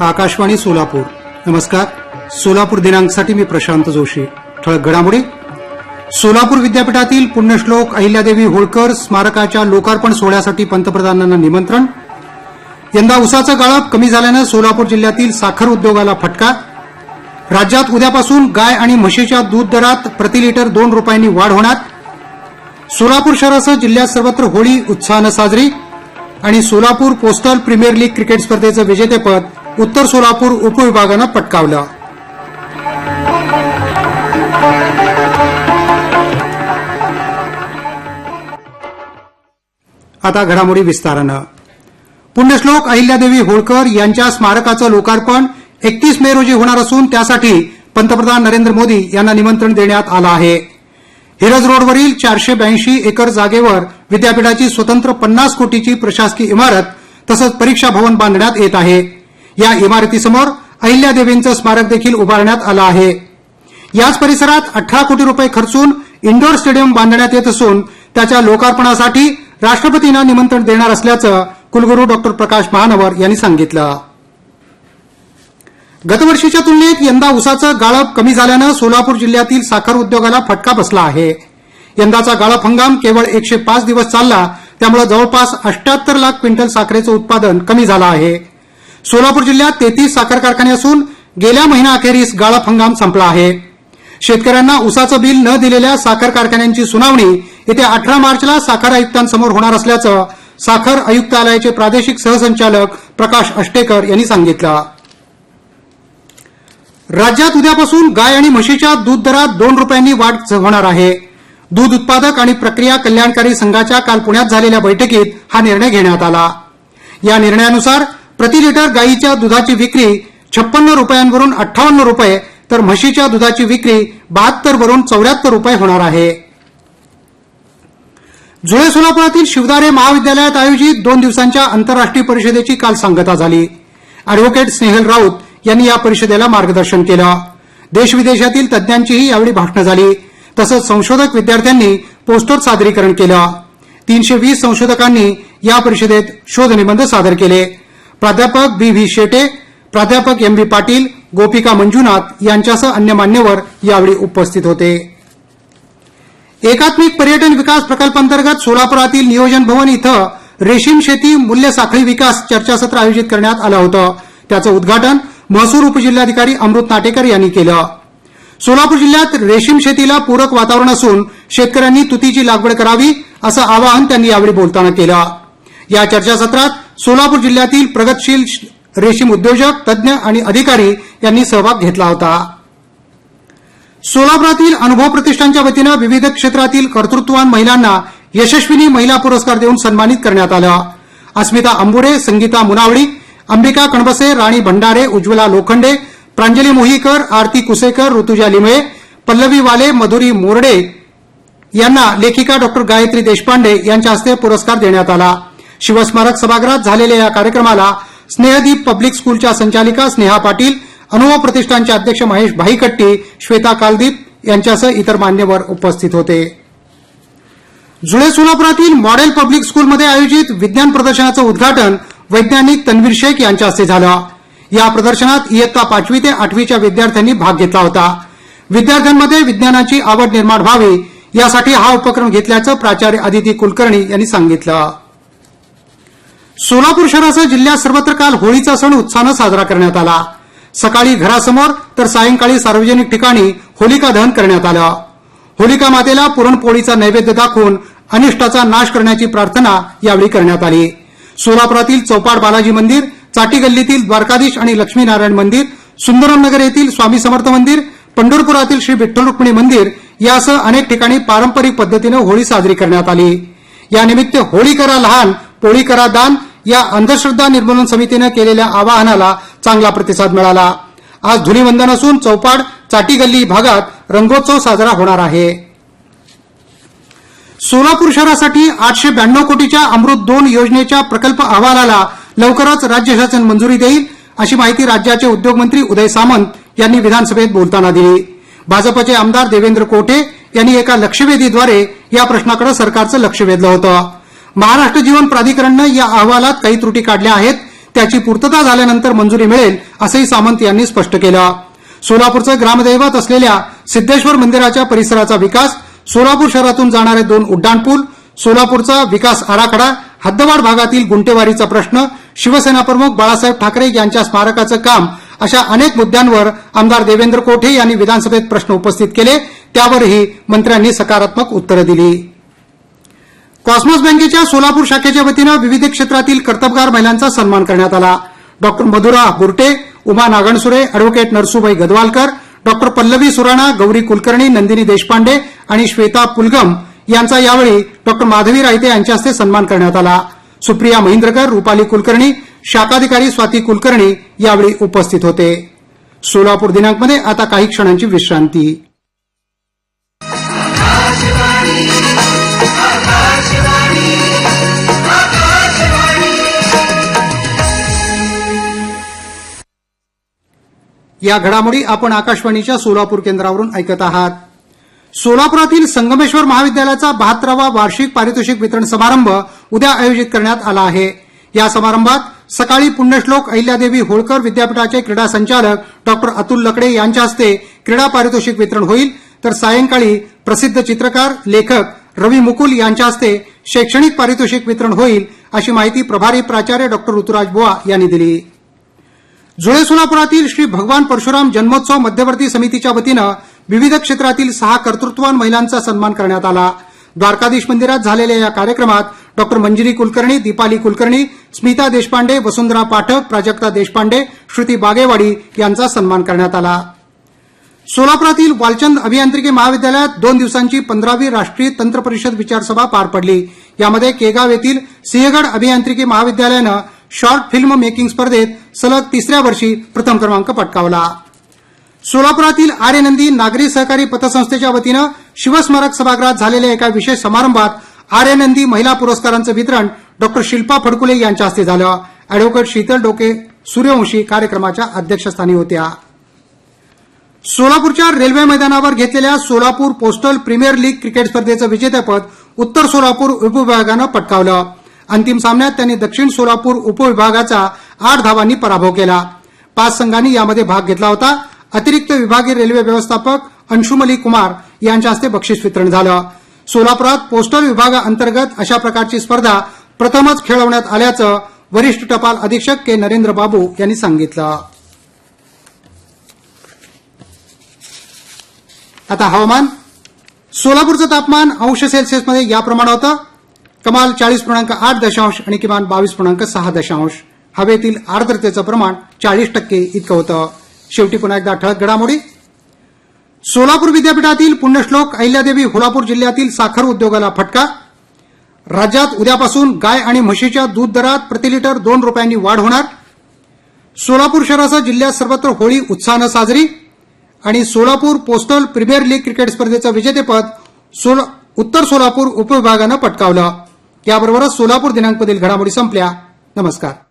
आकाशवाणी सोलापूर. नमस्कार. सोलापूर दिनांकसाठी मी प्रशांत जोशी. ठळक घडामोडी. सोलापूर विद्यापीठातील पुण्यश्लोक अहिल्यादेवी होळकर स्मारकाच्या लोकार्पण सोहळ्यासाठी पंतप्रधानांना निमंत्रण. यंदा उसाचं गाळप कमी झाल्यानं सोलापूर जिल्ह्यातील साखर उद्योगाला फटका. राज्यात उद्यापासून गाय आणि म्हशीच्या दूध दरात प्रति लिटर दोन रुपयांनी वाढ होणार. सोलापूर शहरासह जिल्ह्यात सर्वत्र होळी उत्साहानं साजरी. आणि Solapur postal premier league cricket स्पर्धेचं विजेतेपद उत्तर सोलापूर उपविभागानं पटकावलं. आता घडामोडी विस्तारानं. पुण्यश्लोक अहिल्यादेवी होळकर यांच्या स्मारकाचं लोकार्पण एकतीस मे रोजी होणार असून त्यासाठी पंतप्रधान नरेंद्र मोदी यांना निमंत्रण देण्यात आलं आहे. हिरज रोडवरील चारशे ब्याऐंशी एकर जागेवर विद्यापीठाची स्वतंत्र पन्नास कोटीची प्रशासकीय इमारत तसंच परीक्षा भवन बांधण्यात येत आहे. या इमारतीसमोर अहिल्यादेवींचं स्मारक देखील उभारण्यात आलं आहे. याच परिसरात अठरा कोटी रुपये खर्चून इंडोर स्टेडियम बांधण्यात येत असून त्याच्या लोकार्पणासाठी राष्ट्रपतींना निमंत्रण देणार असल्याचं कुलगुरू डॉक्टर प्रकाश महानवर यांनी सांगितलं. गतवर्षीच्या तुलनेत यंदा उसाचं गाळप कमी झाल्यानं सोलापूर जिल्ह्यातील साखर उद्योगाला फटका बसला आहे. यंदाचा गाळप हंगाम केवळ एकशे पाच दिवस चालला त्यामुळे जवळपास अष्ट्याहत्तर लाख क्विंटल साखरेचं उत्पादन कमी झालं आहे. सोलापूर जिल्ह्यात तेहतीस साखर कारखाने असून गेल्या महिनाअखेरीस गाळप हंगाम संपला आहे. शेतकऱ्यांना उसाचं बिल न दिलेल्या साखर कारखान्यांची सुनावणी येत्या अठरा मार्चला साखर आयुक्तांसमोर होणार असल्याचं साखर आयुक्तालयाचे प्रादेशिक सहसंचालक प्रकाश अष्टेकर यांनी सांगितलं. राज्यात उद्यापासून गाय आणि म्हशीच्या दूध दरात दोन रुपयांनी वाढ होणार आहे. दूध उत्पादक आणि प्रक्रिया कल्याणकारी संघाच्या काल पुण्यात झालेल्या बैठकीत हा निर्णय घेण्यात आला. या निर्णयानुसार प्रति लिटर गायीच्या दुधाची विक्री छप्पन्न रुपयांवरून अठ्ठावन्न रुपये तर म्हशीच्या दुधाची विक्री बहात्तर वरून चौऱ्याहत्तर रुपये होणार आहे. जुळे सोलापुरातील शिवदारे महाविद्यालयात आयोजित दोन दिवसांच्या आंतरराष्ट्रीय परिषदेची काल सांगता झाली. अॅडव्होकेट स्नेहल राऊत यांनी या परिषदेला मार्गदर्शन केलं. देशविदेशातील तज्ज्ञांचीही यावेळी भाषणं झाली. तसंच संशोधक विद्यार्थ्यांनी पोस्टर सादरीकरण केलं. तीनशे वीस संशोधकांनी या परिषदेत शोधनिबंध सादर केले. प्राध्यापक बी व्ही शेटे प्राध्यापक एम व्ही पाटील गोपिका मंजुनाथ यांच्यासह अन्य मान्यवर यावेळी उपस्थित होते. एकात्मिक पर्यटन विकास प्रकल्पांतर्गत सोलापुरातील नियोजन भवन इथं रेशीम शेती मूल्य साखळी विकास चर्चासत्र आयोजित करण्यात आलं होतं. त्याचं उद्घाटन महसूल उपजिल्हाधिकारी अमृत नाटेकर यांनी केलं. सोलापूर जिल्ह्यात रेशीम शेतीला पूरक वातावरण असून शेतकऱ्यांनी तुतीची लागवड करावी असं आवाहन त्यांनी यावेळी बोलताना केलं. या चर्चासत्रात सोलापूर जिल्ह्यातील प्रगतशील रेशीम उद्योजक तज्ज्ञ आणि अधिकारी यांनी सहभाग घेतला होता. सोलापुरातील अनुभव प्रतिष्ठानच्या वतीनं विविध क्षेत्रातील कर्तृत्ववान महिलांना यशस्विनी महिला पुरस्कार देऊन सन्मानित करण्यात आलं. अस्मिता अंबुरे संगीता मुनावडी अंबिका कणबसे राणी भंडारे उज्ज्वला लोखंडे प्रांजली मोहीकर आरती कुसेकर ऋतुजा लिमये पल्लवी वाले मधुरी मोरडे यांना लेखिका डॉक्टर गायत्री देशपांडे यांच्या हस्ते पुरस्कार देण्यात आला. शिवस्मारक सभागृहात झालेल्या या कार्यक्रमाला स्नेहदीप पब्लिक स्कूलच्या संचालिका स्नेहा पाटील अनुभव प्रतिष्ठानचे अध्यक्ष महेश भाईकट्टी श्वेता कालदीप यांच्यासह इतर मान्यवर उपस्थित होते. जुळे सोलापुरातील मॉडेल पब्लिक स्कूलमध्ये आयोजित विज्ञान प्रदर्शनाचं उद्घाटन वैज्ञानिक तन्वीर शेख यांच्या हस्ते झालं. या प्रदर्शनात इयत्ता पाचवी ते आठवीच्या विद्यार्थ्यांनी भाग घेतला होता. विद्यार्थ्यांमध्ये विज्ञानाची आवड निर्माण व्हावी यासाठी हा उपक्रम घेतल्याचं प्राचार्य अदिती कुलकर्णी यांनी सांगितलं. सोलापूर शहरासह जिल्ह्यात सर्वत्र काल होळीचा सण उत्साहानं साजरा करण्यात आला. सकाळी घरासमोर तर सायंकाळी सार्वजनिक ठिकाणी होलिका दहन करण्यात आलं. होलिका मातेला पुरणपोळीचा नैवेद्य दाखवून अनिष्टाचा नाश करण्याची प्रार्थना यावेळी करण्यात आली. सोलापुरातील चौपाड बालाजी मंदिर चाटी गल्लीतील द्वारकाधीश आणि लक्ष्मीनारायण मंदिर सुंदरमनगर येथील स्वामी समर्थ मंदिर पंढरपुरातील श्री विठ्ठल रुक्मिणी मंदिर यासह अनेक ठिकाणी पारंपरिक पद्धतीनं होळी साजरी करण्यात आली. यानिमित्त होळी करा लहान पोळी करा दान या अंधश्रद्धा निर्मूलन समितीनं केलेल्या आवाहनाला चांगला प्रतिसाद मिळाला. आज धुलीवंदन असून चौपाड चाटी गल्ली भागात रंगोत्सव साजरा होणार आहे. सोलापूर शहरासाठी आठशे ब्याण्णव कोटीच्या अमृत दोन योजनेच्या प्रकल्प अहवालाला लवकरच राज्य शासन मंजुरी देईल अशी माहिती राज्याचे उद्योगमंत्री उदय सामंत यांनी विधानसभेत बोलताना दिली. भाजपचे आमदार देवेंद्र कोठे यांनी एका लक्षवेधीद्वारे या प्रश्नाकडे सरकारचं लक्ष वेधलं होतं. महाराष्ट्र जीवन प्राधिकरणनं या अहवालात काही त्रुटी काढल्या आहेत. त्याची पूर्तता झाल्यानंतर मंजुरी मिळेल असंही सामंत यांनी स्पष्ट केलं. सोलापूरचं ग्रामदैवत असलेल्या सिद्धेश्वर मंदिराच्या परिसराचा विकास सोलापूर शहरातून जाणारे दोन उड्डाणपूल सोलापूरचा विकास आराखडा हद्दवाड भागातील गुंटेवारीचा प्रश्न शिवसेना प्रमुख बाळासाहेब ठाकरे यांच्या स्मारकाचं काम अशा अनेक मुद्द्यांवर आमदार देवेंद्र कोठे यांनी विधानसभेत प्रश्न उपस्थित केले. त्यावरही मंत्र्यांनी सकारात्मक उत्तरं दिली. कॉस्मॉस बँकेच्या सोलापूर शाखेच्या वतीनं विविध क्षेत्रातील कर्तबगार महिलांचा सन्मान करण्यात आला. Doctor Madhura Burte Uma Nagansure advocate Narsubai Gadwalkar doctor Pallavi Surana Gauri Kulkarni Nandini Deshpande आणि श्वेता पुलगम यांचा यावेळी डॉक्टर माधवी रायते यांच्या हस्ते सन्मान करण्यात आला. सुप्रिया महिंद्रकर रुपाली कुलकर्णी शाखाधिकारी स्वाती कुलकर्णी यावेळी उपस्थित होते. सोलापूर दिनांकमध्ये आता काही क्षणांची विश्रांती. या घडामोडी आपण आकाशवाणीच्या सोलापूर केंद्रावरून ऐकत आहात. सोलापुरातील संगमेश्वर महाविद्यालयाचा बहात्तरावा वार्षिक पारितोषिक वितरण समारंभ उद्या आयोजित करण्यात आला आहे. या समारंभात सकाळी पुण्यश्लोक अहिल्यादेवी होळकर विद्यापीठाचे क्रीडा संचालक डॉक्टर अतुल लकडे यांच्या हस्ते क्रीडा पारितोषिक वितरण होईल. तर सायंकाळी प्रसिद्ध चित्रकार लेखक रवी मुकुल यांच्या हस्ते शैक्षणिक पारितोषिक वितरण होईल अशी माहिती प्रभारी प्राचार्य डॉक्टर ऋतुराज बुवा यांनी दिली. जुळे सोलापुरातील श्री भगवान परशुराम जन्मोत्सव मध्यवर्ती समितीच्या वतीनं विविध क्षेत्रातील सहा कर्तृत्वान महिलांचा सन्मान करण्यात आला. द्वारकाधीश मंदिरात झालेल्या या कार्यक्रमात डॉक्टर मंजिरी कुलकर्णी दीपाली कुलकर्णी स्मिता देशपांडे वसुंधरा पाठक प्राजक्ता देशपांडे श्रुती बागेवाडी यांचा सन्मान करण्यात आला. सोलापुरातील वालचंद अभियांत्रिकी महाविद्यालयात दोन दिवसांची पंधरावी राष्ट्रीय तंत्र परिषद विचारसभा पार पडली. यामध्ये केगाव येथील सिंहगड अभियांत्रिकी महाविद्यालयानं शॉर्ट फिल्म मेकिंग स्पर्धेत सलग तिसऱ्या वर्षी प्रथम क्रमांक पटकावला. सोलापुरातील आर्यनंदी नागरी सहकारी पतसंस्थेच्या वतीनं शिवस्मारक सभागृहात झालेल्या एका विशेष समारंभात आर्यनंदी महिला पुरस्कारांचं वितरण डॉक्टर शिल्पा फडकुले यांच्या हस्ते झालं. अॅडव्होकेट शीतल डोके सूर्यवंशी कार्यक्रमाच्या अध्यक्षस्थानी होत्या. सोलापूरच्या रेल्वे मैदानावर घेतलेल्या Solapur postal premier league cricket स्पर्धेचं विजेतेपद उत्तर सोलापूर उपविभागानं पटकावलं. अंतिम सामन्यात त्यांनी दक्षिण सोलापूर उपविभागाचा आठ धावांनी पराभव केला. पाच संघांनी यामध्ये भाग घेतला होता. अतिरिक्त विभागीय रेल्वे व्यवस्थापक अंशुमली कुमार यांच्या हस्ते बक्षीस वितरण झालं. सोलापुरात पोस्टल विभागाअंतर्गत अशा प्रकारची स्पर्धा प्रथमच खेळवण्यात आल्याचं वरिष्ठ टपाल अधीक्षक के. नरेंद्र बाबू यांनी सांगितलं. आता हवामान. सोलापूरचं तापमान अंश सेल्सिअसमध्ये याप्रमाणे होतं. कमाल चाळीस पूर्णांक आठ दशांश आणि किमान बावीस पूर्णांक सहा दशांश. हवेतील आर्द्रतेचं प्रमाण चाळीस टक्के इतकं होतं. शेवटी पुन्हा एकदा ठळक घडामोडी. सोलापूर विद्यापीठातील पुण्यश्लोक अहिल्यादेवी होलापूर जिल्ह्यातील साखर उद्योगाला फटका. राज्यात उद्यापासून गाय आणि म्हशीच्या दूध दरात प्रति लिटर दोन रुपयांनी वाढ होणार. सोलापूर शहरासह जिल्ह्यात सर्वत्र होळी उत्साहानं साजरी. आणि Solapur postal premier league cricket स्पर्धेचं विजेतेपद सोला उत्तर सोलापूर उपविभागानं पटकावलं. याबरोबरच सोलापूर दिनांकमधील घडामोडी संपल्या. नमस्कार.